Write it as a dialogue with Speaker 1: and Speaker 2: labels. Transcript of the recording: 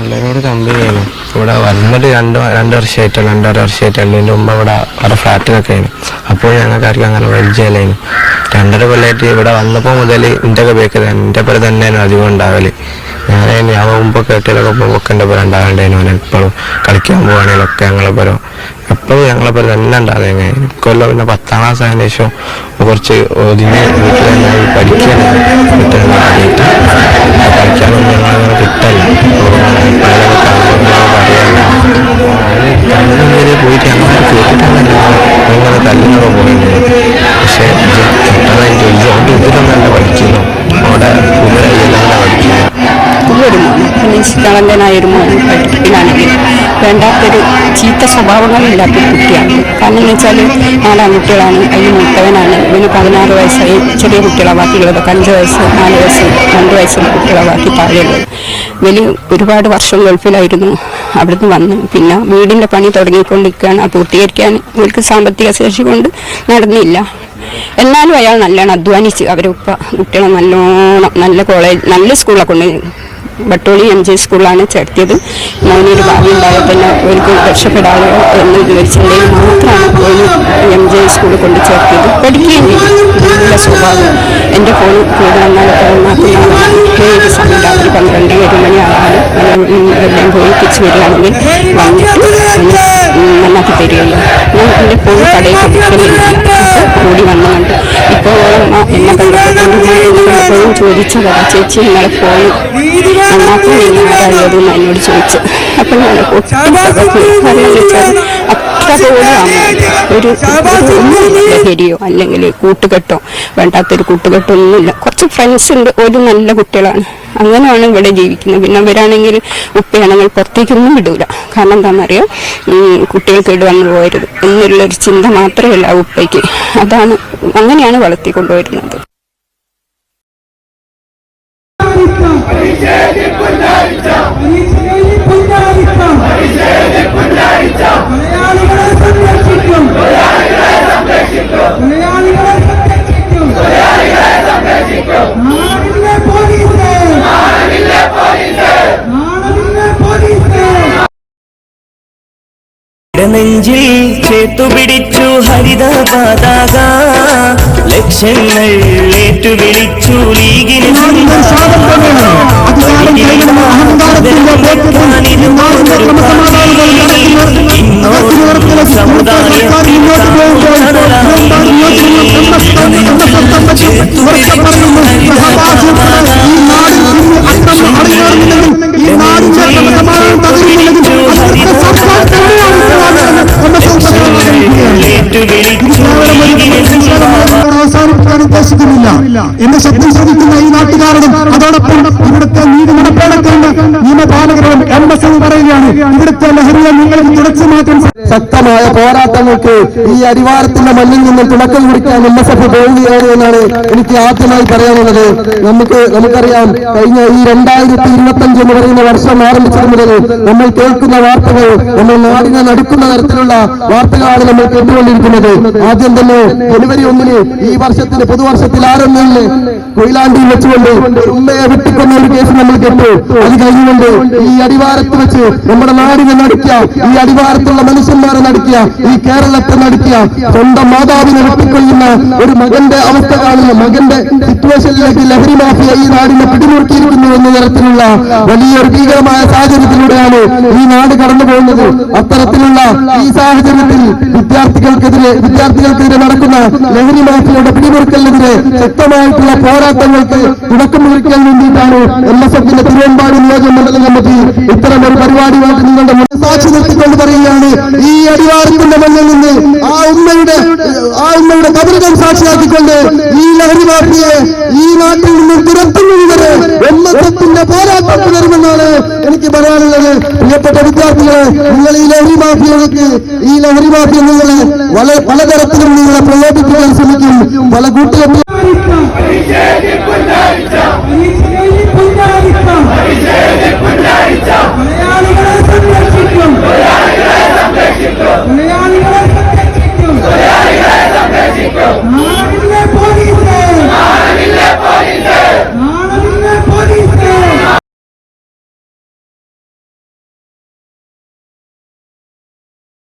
Speaker 1: എല്ലാവരോടും ചെയ്യുന്നു ഇവിടെ വന്നിട്ട് രണ്ട് രണ്ട് വർഷമായിട്ടോ രണ്ടര വർഷമായിട്ടല്ല എന്റെ ഉമ്മ ഇവിടെ അവിടെ ഫ്ലാറ്റിലൊക്കെ ആയിരുന്നു അപ്പോൾ ഞങ്ങൾക്ക് ആർക്കും അങ്ങനെ പരിചയമില്ലായിരുന്നു രണ്ടര കൊല്ലമായിട്ട് ഇവിടെ വന്നപ്പോൾ മുതൽ എന്റെ ഒക്കെ ബേക്ക് എന്റെ പേര് തന്നെയാണ് അധികം ഉണ്ടാവൽ. ഞാൻ ഞാൻ മുമ്പ് കേട്ടിലൊക്കെ പോകുമ്പോൾ എന്റെ പേര് ഉണ്ടാകണ്ടായിരുന്നു എപ്പോഴും കളിക്കാൻ പോവുകയാണെങ്കിലൊക്കെ ഞങ്ങളെ പേരോ എപ്പോഴും ഞങ്ങളെ പേര് തന്നെ ഉണ്ടാകുന്നത് കൊല്ലം പിന്നെ പത്താം ക്ലാസ് ആയതിനു ശേഷം കുറച്ച് ഒതുങ്ങി വീട്ടിൽ തന്നെ പഠിക്കാൻ
Speaker 2: നിഷ്കളങ്കനായ കുട്ടിയാണെങ്കിൽ വേണ്ടാത്തൊരു ചീത്ത സ്വഭാവങ്ങളില്ലാത്ത കുട്ടിയാണ്. കാരണം എന്ന് വെച്ചാൽ നാലാം കുട്ടികളാണ് അതിന് മൂത്തവനാണ്. ഇവന് പതിനാറ് വയസ്സായി. ചെറിയ കുട്ടികളാണ് ബാക്കിയുള്ളതൊക്കെ അഞ്ച് വയസ്സ് നാല് വയസ്സ് രണ്ട് വയസ്സുള്ള കുട്ടികളാണ് ബാക്കി താഴെയുള്ളത്. ഇവന് ഒരുപാട് വർഷം ഗൾഫിലായിരുന്നു. അവിടുന്ന് വന്നു. പിന്നെ വീടിന്റെ പണി തുടങ്ങിക്കൊണ്ടിരിക്കുകയാണ്. അത് പൂർത്തീകരിക്കാൻ ഇവർക്ക് സാമ്പത്തിക ശേഷി കൊണ്ട് നടന്നില്ല. എന്നാലും അയാൾ നല്ലോണം അധ്വാനിച്ച് അവരുപ്പ കുട്ടികളെ നല്ലോണം നല്ല കോളേജ് നല്ല സ്കൂളിലൊക്കെ കൊണ്ട് ബട്ടോളി എം ജി സ്കൂളിലാണ് ചേർത്തിയത്. മോനൊരു ഭാവി തന്നെ അവർക്ക് രക്ഷപ്പെടാതെ എന്ന് വിചാരിച്ചതിൽ മാത്രമാണ് മോന് എം ജി സ്കൂളിൽ കൊണ്ട് ചേർത്തിയത്. പഠിക്കുകയും നല്ല സ്വഭാവം. എന്റെ ഫോൺ കൂടെ നന്നാക്കുന്ന ഏത് സമയം രാത്രി പന്ത്രണ്ട് ഒരു മണി ആകാനും എല്ലാം പോയി തിരിച്ചു വരികയാണെങ്കിൽ വന്നിട്ട് നന്നാക്കി തരികയില്ല ഞാൻ എന്റെ ഫോൺ കടയിൽ കൂടി വന്നുകൊണ്ട് ഇപ്പോൾ എന്നെ കണ്ടപ്പോഴും ചോദിച്ചതാ ചേച്ചി നിങ്ങളെ ഫോൺ നന്നാക്കാൻ നിങ്ങൾ ആരാളിയതെന്ന് എന്നോട് ചോദിച്ചു അപ്പം ഞാൻ ഒട്ടും തകർന്നു കാരണം വെച്ചാൽ അത്ര ഒരു ഒന്നുമില്ല ലഹരിയോ അല്ലെങ്കിൽ കൂട്ടുകെട്ടോ വേണ്ടാത്തൊരു കൂട്ടുകെട്ടോ ഒന്നുമില്ല കുറച്ച് ഫ്രണ്ട്സ് ഉണ്ട് ഒരു നല്ല കുട്ടികളാണ്. അങ്ങനെയാണ് ഇവിടെ ജീവിക്കുന്നത്. പിന്നെ അവരാണെങ്കിൽ ഉപ്പയാണെങ്കിൽ പുറത്തേക്കൊന്നും വിടൂല. കാരണം എന്താണെന്നറിയാം? കുട്ടികൾക്ക് ഇട വന്നു പോകരുത്. എന്നുള്ളൊരു ചിന്ത മാത്രമേ ഉള്ളൂ ഉപ്പയ്ക്ക്. അതാണ് അങ്ങനെയാണ് വളർത്തിക്കൊണ്ടുവരുന്നത്.
Speaker 3: നെഞ്ചിൽ ചേത്തുപിടിച്ചു ഹരിത പതാക. ലക്ഷങ്ങൾ ഏറ്റുവിളിച്ചു ലീഗിന്
Speaker 4: ഈ എന്റെ ശബ്ദം ശ്രദ്ധിക്കുന്ന ഈ നാട്ടുകാരനും അതോടൊപ്പം ഇവിടുത്തെ നീതി നടപ്പാടക്കേണ്ട നിയമപാലകരോടും എം പറയുകയാണ്. ഇവിടുത്തെ ലഹരിയെ നിങ്ങൾ തുടച്ചു മാറ്റാൻ ശക്തമായ പോരാട്ടങ്ങൾക്ക് ഈ അടിവാരത്തിന്റെ മണ്ണിൽ നിന്നും തുടക്കം കുറിക്കാൻ എം എസ് എഫ് പോവുകയാണ് എന്നാണ് എനിക്ക് ആദ്യമായി പറയാനുള്ളത്. നമുക്ക് നമുക്കറിയാം കഴിഞ്ഞ ഈ രണ്ടായിരത്തി ഇരുപത്തഞ്ച് എന്ന് പറയുന്ന വർഷം ആരംഭിച്ചത് മുതൽ നമ്മൾ കേൾക്കുന്ന വാർത്തകൾ നമ്മൾ നാടിനെ നടുക്കുന്ന തരത്തിലുള്ള വാർത്തകളാണ് നമ്മൾ കേട്ടുകൊണ്ടിരിക്കുന്നത്. ആദ്യം തന്നെ ജനുവരി ഒന്നിന് ഈ വർഷത്തിന്റെ പുതുവർഷത്തിൽ ആരംഭിച്ച് കൊയിലാണ്ടിയിൽ വെച്ചുകൊണ്ട് ഒരു ഉമ്മയെ വെട്ടിക്കൊന്ന ഒരു കേസ് നമ്മൾ കേട്ടു. അത് കഴിഞ്ഞുകൊണ്ട് ഈ അടിവാരത്ത് വെച്ച് നമ്മുടെ നാടിനെ നടുക്കിയ ഈ അടിവാരത്തുള്ള മനുഷ്യന്മാരെ നടുക്കിയ ഈ കേരളത്തെ നടുക്കിയ സ്വന്തം മാതാവിനെ വെട്ടിക്കൊള്ളുന്ന ഒരു മകന്റെ അവസ്ഥ കാണുന്ന. മകന്റെ സിറ്റുവേഷനിലേക്ക് ലഹരി മാഫിയ ഈ നാടിനെ പിടിമുറുക്കിയിരിക്കുന്നു എന്ന തരത്തിലുള്ള വലിയൊരു ഭീകരമായ സാഹചര്യത്തിലൂടെയാണ് ഈ നാട് കടന്നു പോകുന്നത്. അത്തരത്തിലുള്ള ഈ സാഹചര്യത്തിൽ വിദ്യാർത്ഥികൾക്കെതിരെ വിദ്യാർത്ഥികൾക്കെതിരെ നടക്കുന്ന ലഹരി മാഫിയുടെ പിടിമുറുക്കലിനെതിരെ ശക്തമായിട്ടുള്ള പോരാട്ടങ്ങൾക്ക് തുടക്കം കുറിക്കാൻ വേണ്ടിയിട്ടാണ് എൽ എസ് എഫിന്റെ തിരുവമ്പാടി നിയോജക മണ്ഡലം കമ്മിറ്റി ഇത്തരം ഒരു പരിപാടിയുമായിട്ട് നിങ്ങളുടെ സാക്ഷി നിർത്തിക്കൊണ്ട് പറയുകയാണ്. ഈ അടിവാരത്തിന്റെ മണ്ണിൽ നിന്ന് ആ ഉമ്മയുടെ ആ ഉമ്മയുടെ കബറുകൾ സാക്ഷിയാക്കിക്കൊണ്ട് ഈ ലഹരി മാഫിയെ ഈ നാട്ടിൽ നിന്ന് തുരത്തുന്നത് ഉമ്മത്തിന്റെ പോരാട്ടം തുടരുമെന്നാണ് എനിക്ക് പറയാനുള്ളത്. പ്രിയപ്പെട്ട വിദ്യാർത്ഥികളെ നിങ്ങൾ ഈ ലഹരി മാഫിയകൾക്ക് ഈ ലഹരി മാഫിയ നിങ്ങളെ വളരെ പലതരത്തിലും നിങ്ങളെ പ്രയോജിപ്പിക്കാൻ ശ്രമിക്കും. പല കൂട്ടുകെട്ടും